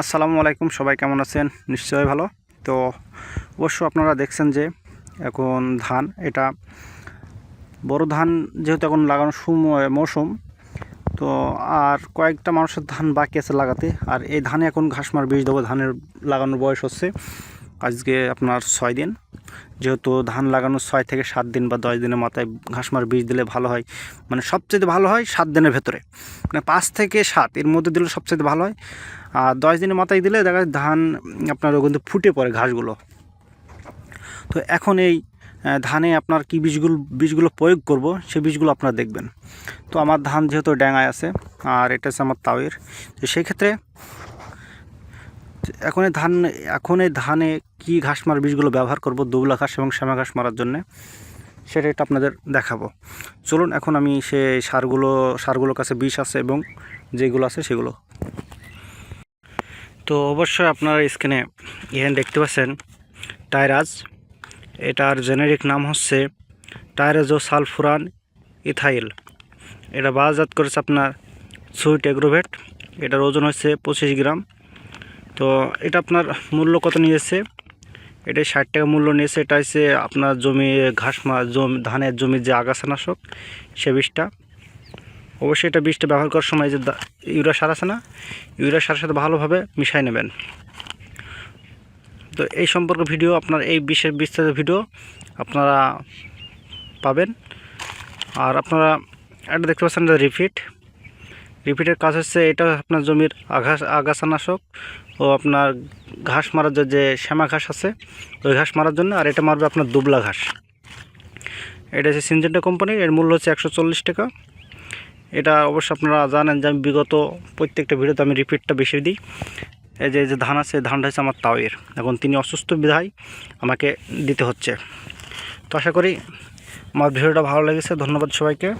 আসসালামু আলাইকুম, সবাই কেমন আছেন? নিশ্চয়ই ভালো। তো অবশ্য আপনারা দেখছেন যে এখন ধান, এটা বড় ধান যেহেতু এখন লাগানোর সময়, মৌসুম, তো আর কয়েকটা মানুষের ধান বাকি আছে লাগাতে, আর এই ধানে এখন ঘাসমার বীজ দেবো, ধানের লাগানোর বয়স হচ্ছে। আজকে আপনার ছয় দিন। যেহেতু ধান লাগানোর ছয় থেকে সাত দিন বা দশ দিনের মাথায় ঘাস ঘাসমার বীজ দিলে ভালো হয়। মানে সবচেয়ে ভালো হয় সাত দিনের ভেতরে। মানে পাঁচ থেকে সাত এর মধ্যে দিলে সবচেয়ে ভালো হয়। আর দশ দিনের মাথায় দিলে দেখা যায় ধান আপনার কিন্তু ফুটে পড়ে ঘাসগুলো। তো এখন এই ধানে আপনার কি বীজগুলো বীজগুলো প্রয়োগ করব সেই বীজগুলো আপনারা দেখবেন। তো আমার ধান যেহেতু ড্যাঙায় আছে, আর এটা হচ্ছে আমার তাওয়ের। তো সেই ক্ষেত্রে এখন এই ধান, এখন এই ধানে কি ঘাস মারার বীজগুলো ব্যবহার করব? দুবলা ঘাস এবং শ্যামা ঘাস মারার জন্যে। সেটা একটু আপনাদের দেখাবো। চলুন, এখন আমি সে সারগুলো, সারগুলোর কাছে বিষ আছে এবং যেগুলো আছে সেগুলো। তো অবশ্যই আপনারা স্ক্রিনে এখানে দেখতে পাচ্ছেন টাইরাজ। এটার জেনেরিক নাম হচ্ছে টাইরাজো সালফুরান ইথাইল। এটা বাজাত করেছে আপনার সুইট এগ্রোভেট। এটার ওজন হচ্ছে পঁচিশ গ্রাম। তো এটা আপনার মূল্য কত নিয়েছে? এটা ষাট টাকা মূল্য নিয়েছে, এটা হচ্ছে আপনার জমি, ঘাস জমি, ধানের জমির যে আগাছানাশক সে বিষটা। অবশ্যই এটা বিষটা ব্যবহার করার সময় যে ইউরিয়া সার আছে না, ইউরিয়া সারের সাথে ভালোভাবে মিশাই নেবেন। তো এই সম্পর্কে ভিডিও, আপনার এই বিশেষ বিস্তারিত ভিডিও আপনারা পাবেন। আর আপনারা, এটা দেখতে পাচ্ছেন রিপিট রিপিটের কাজ হচ্ছে এটা আপনার জমির আঘাস আগাছানাশক ও আপনার ঘাস মারার যে- শ্যামা ঘাস আছে, ওই ঘাস মারার জন্য, আর এটা মারবে আপনার দুবলা ঘাস। এটা হচ্ছে সিনজেন্টা কোম্পানির এর মূল্য হচ্ছে একশো চল্লিশ টাকা। এটা অবশ্য আপনারা জানেন যে আমি বিগত প্রত্যেকটা ভিডিওতে আমি রিপিটটা বেশি দিই। এই যে যে ধান আছে ধানটা হচ্ছে আমার তাওয়ের। এখন তিনি অসুস্থ বিধায় আমাকে দিতে হচ্ছে। তো আশা করি আমার ভিডিওটা ভালো লেগেছে। ধন্যবাদ সবাইকে।